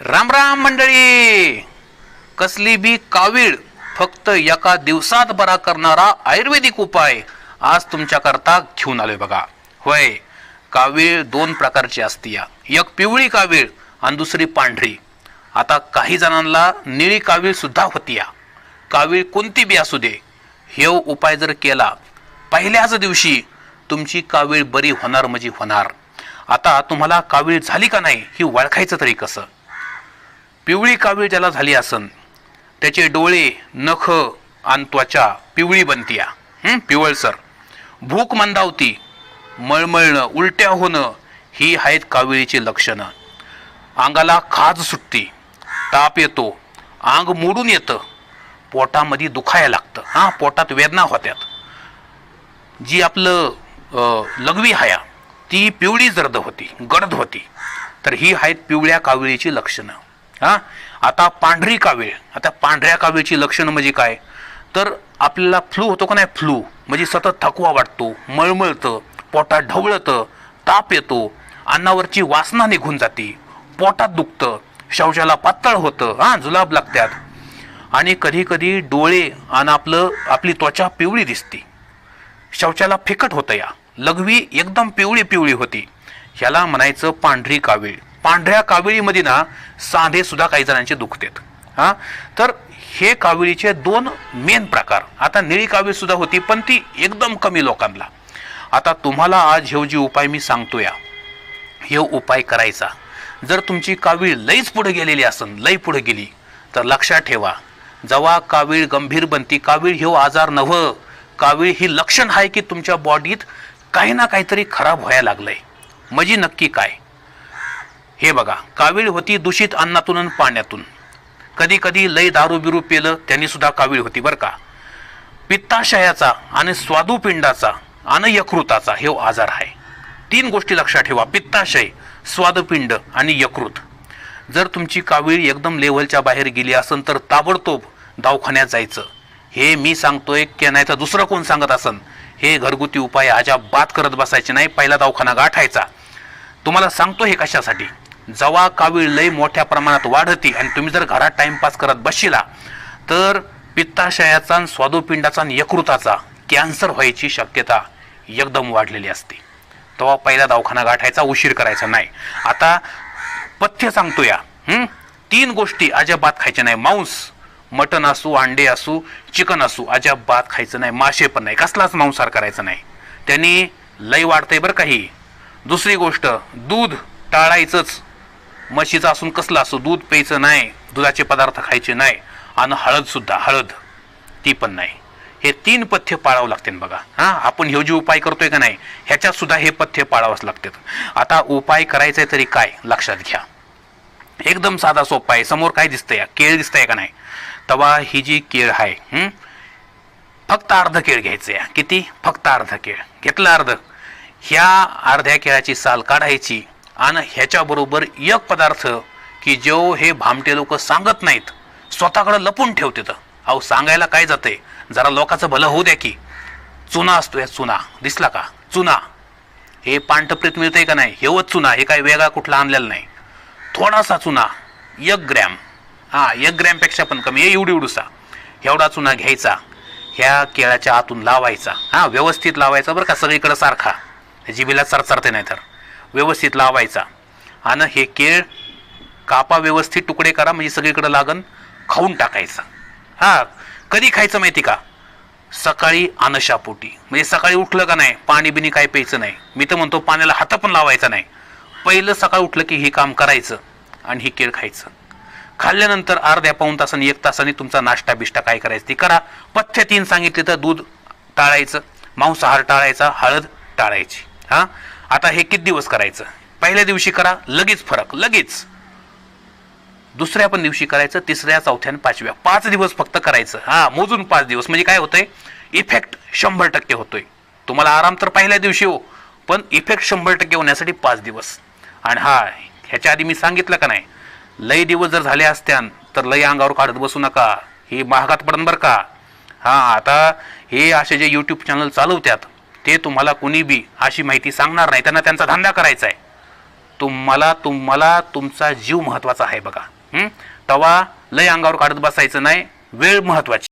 राम राम मंडळी. कसली बी कावीळ फक्त एका दिवसात बरा करणारा आयुर्वेदिक उपाय आज तुमच्याकरता घेऊन आलोय बघा. होय कावीळ दोन प्रकारची असती या एक पिवळी कावीळ आणि दुसरी पांढरी. आता काही जणांना निळी कावीळ सुद्धा होती या कावीळ कोणती बी असू दे हे उपाय जर केला पहिल्याच दिवशी तुमची कावीळ बरी होणार म्हणजे होणार. आता तुम्हाला कावीळ झाली का नाही ही ओळखायचं तरी कसं? पिवळी कावीळ ज्याला झाली असन त्याचे डोळे नख आणि त्वचा पिवळी बनतीया. पिवळसर भूक मंदावती मळमळणं उलट्या होणं ही आहेत काविळीची लक्षणं. अंगाला खाज सुटते ताप येतो अंग मोडून येतं पोटामध्ये दुखायला लागतं. हां पोटात वेदना होत्यात. जी आपलं लघवी हाया ती पिवळी जर्द होती गडद होती. तर ही आहेत पिवळ्या काविळीची लक्षणं. हां? आता पांढरी कावीळ आता पांढऱ्या कावीळची लक्षणं म्हणजे काय? तर आपल्याला फ्लू होतो का नाही? फ्लू. म्हणजे सतत थकवा वाटतो मळमळतं पोटात ढवळतं ताप येतो अन्नावरची वासना निघून जाते पोटात दुखतं शौचाला पातळ होतं हां जुलाब लागतात. आणि कधी कधी डोळे आणि आपलं आपली त्वचा पिवळी दिसते. शौचाला फिकट होतं या. लघवी एकदम पिवळी पिवळी होती. ह्याला म्हणायचं पांढरी कावीळ पांढऱ्या काविळीमध्ये ना सांधे सुद्धा काही जणांचे दुखतेत हा? तर हे काविळीचे दोन मेन प्रकार. आता निळी कावीळ सुद्धा होती पण ती एकदम कमी लोकांना. आता तुम्हाला आज हे जे उपाय मी सांगतो या हे उपाय करायचा. जर तुमची कावीळ लईच पुढे गेलेली असन लई पुढे गेली तर लक्षात ठेवा. जवा कावीळ गंभीर बनती कावीळ हे आजार नव कावीळ ही लक्षण आहे की तुमच्या बॉडीत काही ना काहीतरी खराब व्हायला लागलंय. म्हणजे नक्की काय? हे बघा कावीळ होती दूषित अन्नातून आणि पाण्यातून. कधी कधी लय दारू बिरू पेलं त्यांनी सुद्धा कावीळ होती बरं का. पित्ताशयाचा आणि स्वादुपिंडाचा आणि यकृताचा हे आजार आहे. तीन गोष्टी लक्षात ठेवा पित्ताशय स्वादुपिंड आणि यकृत. जर तुमची कावीळ एकदम लेवलच्या बाहेर गेली असेल तर ताबडतोब दवाखान्यात जायचं. हे मी सांगतोय की नाही तर दुसरं कोण सांगत असन? हे घरगुती उपाय अजाबात करत बसायचे नाही पहिला दवाखाना गाठायचा. तुम्हाला सांगतो हे कशासाठी? जवा कावीळ लय मोठ्या प्रमाणात वाढते आणि तुम्ही जर घरात टाइमपास करत बसशिला तर पित्ताशयाचा स्वादुपिंडाचा आणि यकृताचा कॅन्सर व्हायची शक्यता एकदम वाढलेली असते. तेव्हा पहिला दवाखाना गाठायचा उशीर करायचा नाही. आता पथ्य सांगतो या तीन गोष्टी अजिबात खायच्या नाही. मांस मटण असू अंडे असू चिकन असू अजिबात खायचं नाही. मासे पण नाही. कसलाच मांसार करायचा नाही. त्यांनी लय वाढतंय बरं काही दुसरी गोष्ट दूध टाळायचंच. म्हशीचं असून कसलं असो? दूध प्यायचं नाही दुधाचे पदार्थ खायचे नाही आणि हळदसुद्धा हळद ती पण नाही. हे तीन पथ्य पाळावं लागते बघा. हां? आपण हे जे उपाय करतोय का नाही ह्याच्यात सुद्धा हे पथ्य पाळावंच लागतात. आता उपाय करायचंय तरी काय? लक्षात घ्या. एकदम साधा सोपा आहे. समोर काय दिसतंय? या केळ दिसतंय का नाही? तवा ही जी केळ आहे फक्त अर्ध केळ घ्यायचं आहे किती? फक्त अर्ध केळ. घेतलं अर्ध. ह्या अर्ध्या केळाची साल काढायची. आणि ह्याच्याबरोबर एक पदार्थ की जो हे भामटे लोक सांगत नाहीत स्वतःकडे लपून ठेवते तर अहो सांगायला काय जाते जरा लोकांचं भलं होऊ द्या की. चुना असतो या चुना. दिसला का? चुना. हे पांढरप्रीत मिळतंय का नाही? हेवच चुना. हे काय वेगळा कुठला आणलेला नाही. थोडासा चुना. एक ग्रॅम. हां एक ग्रॅमपेक्षा पण कमी. एवढी उडूसा. एवढा चुना घ्यायचा. ह्या केळाच्या आतून लावायचा. हां व्यवस्थित लावायचा बरं का सगळीकडं सारखा. जिबीला चरचरते नाही तर व्यवस्थित लावायचा. आणि हे केळ कापा व्यवस्थित तुकडे करा म्हणजे सगळीकडे लागन खाऊन टाकायचं. हां कधी खायचं माहिती का? सकाळी अनशापोटी. म्हणजे सकाळी उठलं का नाही पाणी बिनी काय प्यायचं नाही. मी तर म्हणतो पाण्याला हात पण लावायचा नाही. पहिलं सकाळ उठलं की हे काम करायचं आणि ही केळ खायचं. खाल्ल्यानंतर अर्ध्या पाऊन तासाने एक तासाने तुमचा नाश्ता बिष्टा काय करायचं ते करा. पथ्य तीन सांगितले तर दूध टाळायचं मांसाहार टाळायचा हळद टाळायची. हां? आता हे किती दिवस करायचं? पहिल्या दिवशी करा लगेच फरक लगेच. दुसऱ्या पण दिवशी करायचं तिसऱ्या चौथ्या आणि पाचव्या. पाच दिवस फक्त करायचं. हा मोजून पाच दिवस. म्हणजे काय होतंय? इफेक्ट शंभर टक्के होतोय. तुम्हाला आराम तर पहिल्या दिवशी हो पण इफेक्ट शंभर टक्के होण्यासाठी पाच दिवस. आणि हा ह्याच्या आधी मी सांगितलं का नाही? लय दिवस जर झाले असत्यान तर लय अंगावर काढत बसू नका. हे महागात पडन बरं का? हा आता हे असे जे यूट्यूब चॅनल चालवत्यात ते तुम्हाला कुणी बी अशी माहिती सांगणार नाही. त्यांना त्यांचा धंदा करायचा आहे तुम्हाला तुम्हाला तुमचा जीव महत्त्वाचा आहे बघा. तवा लय अंगावर काढत बसायचं नाही. वेळ महत्वाची.